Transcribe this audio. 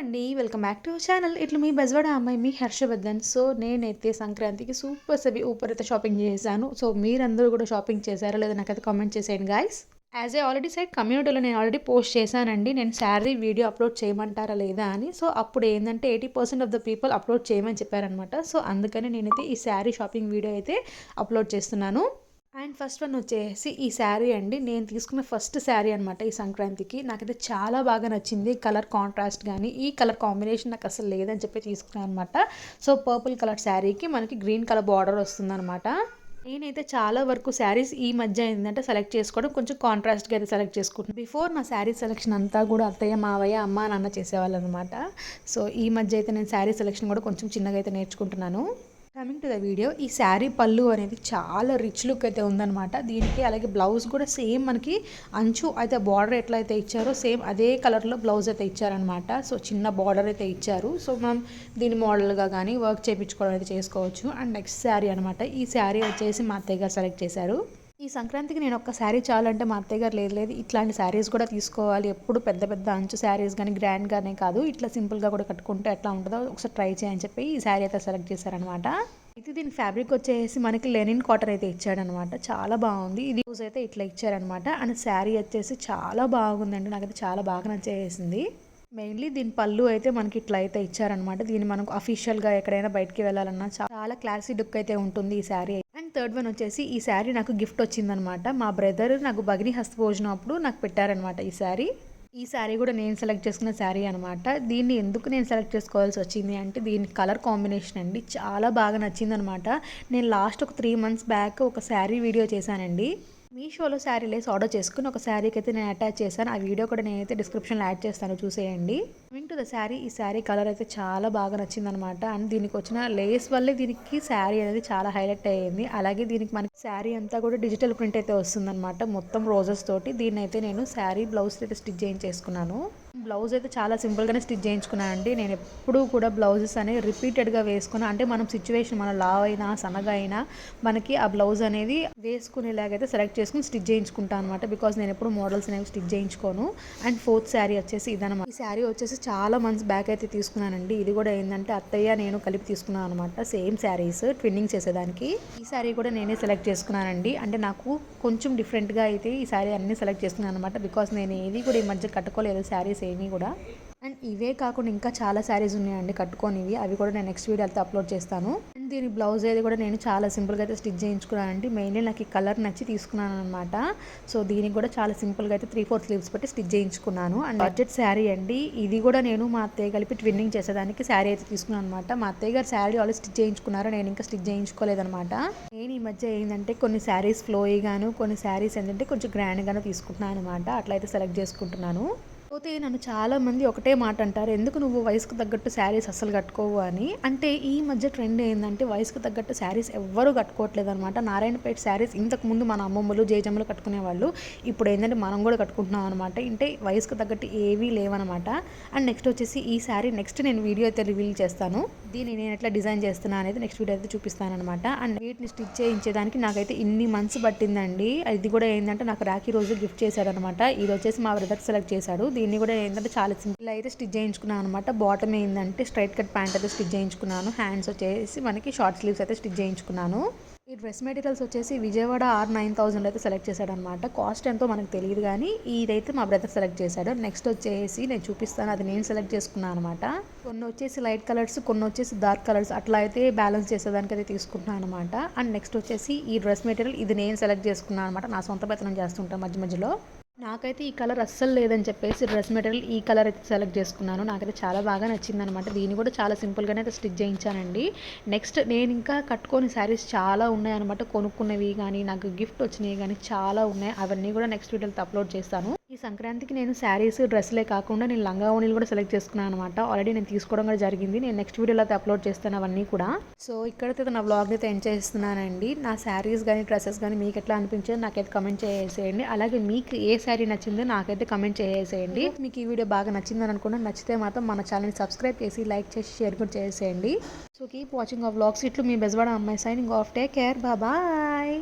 అండి. Welcome back to channel. ఇట్లా మీ బెజవాడ అమ్మాయి మీ హర్షవర్ధన్. సో నేనైతే సంక్రాంతికి సూపర్ సవి ఊపర్ అయితే షాపింగ్ చేశాను. సో మీరందరూ కూడా షాపింగ్ చేశారా లేదా నాకైతే కామెంట్ చేసేయండి guys as I already said కమ్యూనిటీలో నేను ఆల్రెడీ పోస్ట్ చేశానండి. నేను శారీ వీడియో అప్లోడ్ చేయమంటారా లేదా అని. సో అప్పుడు ఏంటంటే eighty percent of the people upload చేయమని చెప్పారనమాట సో అందుకని నేనైతే ఈ శారీ షాపింగ్ వీడియో అయితే అప్లోడ్ చేస్తున్నాను. అండ్ ఫస్ట్ వన్ వచ్చేసి ఈ శారీ అండి. నేను తీసుకున్న ఫస్ట్ శారీ అనమాట ఈ సంక్రాంతికి. నాకైతే చాలా బాగా నచ్చింది. కలర్ కాంట్రాస్ట్ కానీ ఈ కలర్ కాంబినేషన్ నాకు అసలు లేదని చెప్పి తీసుకున్నాను అనమాట సో పర్పుల్ కలర్ శారీకి మనకి గ్రీన్ కలర్ బార్డర్ వస్తుందన్నమాట. నేనైతే చాలా వరకు శారీస్ ఈ మధ్య ఏంటంటే సెలెక్ట్ చేసుకోవడం కొంచెం కాంట్రాస్ట్గా అయితే సెలెక్ట్ చేసుకుంటాను బిఫోర్ నా శారీ సెలెక్షన్ అంతా కూడా అత్తయ్య మావయ్య అమ్మ నాన్న చేసేవాళ్ళు అనమాట సో ఈ మధ్య అయితే నేను శారీ సెలెక్షన్ కూడా కొంచెం చిన్నగా అయితే నేర్చుకుంటున్నాను. కమింగ్ టు ద వీడియో ఈ శారీ పళ్ళు అనేది చాలా రిచ్ లుక్ అయితే ఉందన్నమాట. దీనికి అలాగే బ్లౌజ్ కూడా సేమ్ మనకి అంచు అయితే బార్డర్ ఎట్లయితే ఇచ్చారో సేమ్ అదే కలర్లో బ్లౌజ్ అయితే ఇచ్చారనమాట సో చిన్న బార్డర్ అయితే ఇచ్చారు. సో మనం దీని మోడల్గా కానీ వర్క్ చేయించుకోవడం అయితే చేసుకోవచ్చు. అండ్ నెక్స్ట్ శారీ అనమాట ఈ శారీ వచ్చేసి మా అత్తయ్య గారు సెలెక్ట్ చేశారు. ఈ సంక్రాంతికి నేను ఒక్క శారీ చాలంటే మా అత్తయ్య గారు లేదు లేదు ఇట్లాంటి శారీస్ కూడా తీసుకోవాలి. ఎప్పుడు పెద్ద పెద్ద అంచు శారీస్ కానీ గ్రాండ్గానే కాదు. ఇట్లా సింపుల్గా కూడా కట్టుకుంటే ఎట్లా ఉంటుందో ఒకసారి ట్రై చేయని చెప్పి ఈ శారీ అయితే సెలెక్ట్ చేశారనమాట. అయితే దీని ఫ్యాబ్రిక్ వచ్చేసి మనకి లెనిన్ కాటన్ అయితే ఇచ్చాడనమాట. చాలా బాగుంది. ఇది యూజ్ అయితే ఇట్లా ఇచ్చారనమాట. అండ్ శారీ వచ్చేసి చాలా బాగుందండి. నాకైతే చాలా బాగా నచ్చేసింది. మెయిన్లీ దీని పళ్ళు అయితే మనకి ఇట్లా అయితే ఇచ్చారనమాట. దీన్ని మనకు అఫీషియల్గా ఎక్కడైనా బయటకి వెళ్ళాలన్నా చాలా క్లాసీ లుక్ అయితే ఉంటుంది ఈ శారీ అండ్ థర్డ్ వన్ వచ్చేసి ఈ శారీ నాకు గిఫ్ట్ వచ్చిందనమాట. మా బ్రదర్ నాకు భగిని హస్తభోజనం అప్పుడు నాకు పెట్టారనమాట ఈ శారీ. ఈ శారీ కూడా నేను సెలెక్ట్ చేసుకున్న శారీ అనమాట. దీన్ని ఎందుకు నేను సెలెక్ట్ చేసుకోవాల్సి వచ్చింది అంటే దీని కలర్ కాంబినేషన్ అండి. చాలా బాగా నచ్చిందనమాట. నేను లాస్ట్ ఒక త్రీ మంత్స్ బ్యాక్ ఒక శారీ వీడియో చేశానండి. మీషోలో శారీ లేస్ ఆర్డర్ చేసుకుని ఒక శారీకి అయితే నేను అటాచ్ చేశాను. ఆ వీడియో కూడా నేనైతే డిస్క్రిప్షన్లో యాడ్ చేస్తాను. చూసేయండి. టు ద శారీ ఈ శారీ కలర్ అయితే చాలా బాగా నచ్చిందనమాట. అండ్ దీనికి వచ్చిన లేస్ వల్లే దీనికి శారీ అనేది చాలా హైలైట్ అయ్యింది. అలాగే దీనికి మనకి శారీ అంతా కూడా డిజిటల్ ప్రింట్ అయితే వస్తుందన్నమాట మొత్తం రోజెస్ తోటి. దీన్ని అయితే నేను శారీ బ్లౌజ్ అయితే స్టిచ్ చేయించేసుకున్నాను. బ్లౌజ్ అయితే చాలా సింపుల్గానే స్టిచ్ చేయించుకున్నాను అండి నేను ఎప్పుడూ కూడా బ్లౌజెస్ అనేవి రిపీటెడ్గా వేసుకున్నా. అంటే మనం సిచ్యువేషన్ మన లావ్ అయినా సన్నగా అయినా మనకి ఆ బ్లౌజ్ అనేది వేసుకునేలాగైతే సెలెక్ట్ చేసుకుని స్టిచ్ చేయించుకుంటాను అనమాట బికాస్ నేను ఎప్పుడు మోడల్స్ అనేవి స్టిచ్ చేయించుకోను. అండ్ ఫోర్త్ శారీ వచ్చేసి ఇదనమాట ఈ శారీ వచ్చేసి చాలా మంత్స్ బ్యాక్ అయితే తీసుకున్నానండి. ఇది కూడా ఏంటంటే అత్తయ్య నేను కలిపి తీసుకున్నాను అనమాట సేమ్ శారీస్ ట్విన్నింగ్ చేసేదానికి. ఈ శారీ కూడా నేనే సెలెక్ట్ చేసుకున్నానండి. అంటే నాకు కొంచెం డిఫరెంట్గా అయితే ఈ శారీ అన్ని సెలెక్ట్ చేసుకున్నాను అనమాట బికాస్ నేను ఏది కూడా ఈ మధ్య కట్టుకోలేదు. శారీస్ ఏమీ కూడా. అండ్ ఇవే కాకుండా ఇంకా చాలా శారీస్ ఉన్నాయండి కట్టుకోనివి. అవి కూడా నేను నెక్స్ట్ వీడియో అయితే అప్లోడ్ చేస్తాను. అండ్ దీని బ్లౌజ్ అయితే కూడా నేను చాలా సింపుల్గా అయితే స్టిచ్ చేయించుకున్నానండి. మెయిన్లీ నాకు ఈ కలర్ నచ్చి తీసుకున్నాను అనమాట సో దీనికి కూడా చాలా సింపుల్గా అయితే త్రీ ఫోర్ స్లీవ్స్ పెట్టి స్టిచ్ చేయించుకున్నాను. అండ్ బడ్జెట్ శారీ అండి. ఇది కూడా నేను మా అత్తయ్య కలిపి ట్విన్నింగ్ చేసేదానికి శారీ అయితే తీసుకున్నాను అనమాట మా అత్తయ్య గారు శారీ ఆల్రెడీ స్టిచ్ చేయించుకున్నారు నేను ఇంకా స్టిచ్ చేయించుకోలేదనమాట నేను ఈ మధ్య ఏంటంటే కొన్ని శారీస్ ఫ్లోయిగాను కొన్ని శారీస్ ఏంటంటే కొంచెం గ్రాండ్గాను తీసుకుంటున్నాను అనమాట అట్లా అయితే సెలెక్ట్ చేసుకుంటున్నాను. కాకపోతే నన్ను చాలామంది ఒకటే మాట అంటారు. ఎందుకు నువ్వు వయసుకు తగ్గట్టు శారీస్ అస్సలు కట్టుకోవు అని? అంటే ఈ మధ్య ట్రెండ్ ఏంటంటే వయసుకు తగ్గట్టు శారీస్ ఎవ్వరూ కట్టుకోవట్లేదు అనమాట నారాయణపేట శారీస్ ఇంతకుముందు మన అమ్మమ్మలు జేజమ్మలు కట్టుకునేవాళ్ళు. ఇప్పుడు ఏంటంటే మనం కూడా కట్టుకుంటున్నాం అనమాట అంటే వయసుకు తగ్గట్టు ఏవీ లేవనమాట అండ్ నెక్స్ట్ వచ్చేసి ఈ శారీ నెక్స్ట్ నేను వీడియో అయితే రివీల్ చేస్తాను. దీన్ని నేను ఎట్లా డిజైన్ చేస్తున్నా అనేది నెక్స్ట్ వీడియో అయితే చూపిస్తాను అనమాట అండ్ వీటిని స్టిచ్ చేయించేదానికి నాకైతే ఇన్ని మంత్స్ పట్టిందండి. ఇది కూడా ఏంటంటే నాకు రాఖీ రోజు గిఫ్ట్ చేశాడనమాట ఇది వచ్చేసి మా బ్రదర్ సెలెక్ట్ చేశాడు. దీన్ని కూడా ఏంటంటే చాలా సింపుల్ అయితే స్టిచ్ చేయించుకున్నాను అనమాట బాటమ్ ఏంటంటే స్ట్రైట్ కట్ ప్యాంట్ అయితే స్టిచ్ చేయించుకున్నాను. హ్యాండ్స్ వచ్చేసి మనకి షార్ట్ స్లీవ్స్ అయితే స్టిచ్ చేయించుకున్నాను. ఈ డ్రెస్ మెటీరియల్స్ వచ్చేసి విజయవాడ ఆర్ నైన్ థౌజండ్ అయితే సెలెక్ట్ చేశాడు అనమాట కాస్ట్ ఎంతో మనకు తెలియదు కానీ ఇదైతే మా బ్రదర్ సెలెక్ట్ చేశాడు. నెక్స్ట్ వచ్చేసి నేను చూపిస్తాను అది నేను సెలెక్ట్ చేసుకున్నాను అనమాట కొన్ని వచ్చేసి లైట్ కలర్స్ కొన్ని వచ్చేసి డార్క్ కలర్స్ అట్లా అయితే బ్యాలెన్స్ చేసేదానికి అయితే తీసుకుంటున్నాను అనమాట అండ్ నెక్స్ట్ వచ్చేసి ఈ డ్రెస్ మెటీరియల్ ఇది నేను సెలెక్ట్ చేసుకున్నాను అనమాట నా సొంత ప్రయత్నం చేస్తుంటాను మధ్య మధ్యలో. నాకైతే ఈ కలర్ అస్సలు లేదని చెప్పేసి డ్రెస్ మెటీరియల్ ఈ కలర్ అయితే సెలెక్ట్ చేసుకున్నాను. నాకైతే చాలా బాగా నచ్చింది అనమాట దీన్ని కూడా చాలా సింపుల్గానే అయితే స్టిచ్ చేయించానండి. నెక్స్ట్ నేను ఇంకా కట్టుకొని శారీస్ చాలా ఉన్నాయన్నమాట. కొనుక్కున్నవి కానీ నాకు గిఫ్ట్ వచ్చినవి కానీ చాలా ఉన్నాయి. అవన్నీ కూడా నెక్స్ట్ వీడియోతో అప్లోడ్ చేస్తాను. ఈ సంక్రాంతికి నేను శారీస్ డ్రెస్లే కాకుండా నేను లంగా ఓణీలు కూడా సెలెక్ట్ చేసుకున్నాను అనమాట ఆల్రెడీ నేను తీసుకోవడం కూడా జరిగింది. నేను నెక్స్ట్ వీడియోలో అయితే అప్లోడ్ చేస్తాను అవన్నీ కూడా. సో ఇక్కడైతే నా బ్లాగ్ అయితే ఎంజాయ్ చేస్తున్నానండి. నా శారీస్ కానీ డ్రెస్సెస్ కానీ మీకు ఎట్లా అనిపించిందో నాకైతే కమెంట్ చేసేయండి. అలాగే మీకు ఏ శారీ నచ్చిందో నాకైతే కమెంట్ చేసేయండి. మీకు ఈ వీడియో బాగా నచ్చిందని అనుకున్నా నచ్చితే మాత్రం మన ఛానల్ని సబ్స్క్రైబ్ చేసి లైక్ చేసి షేర్ కూడా చేసేయండి. సో కీప్ వాచింగ్ ఆ వ్లాగ్స్ ఇట్లు మీ బెజవాడ అమ్మాయి signing off take care bye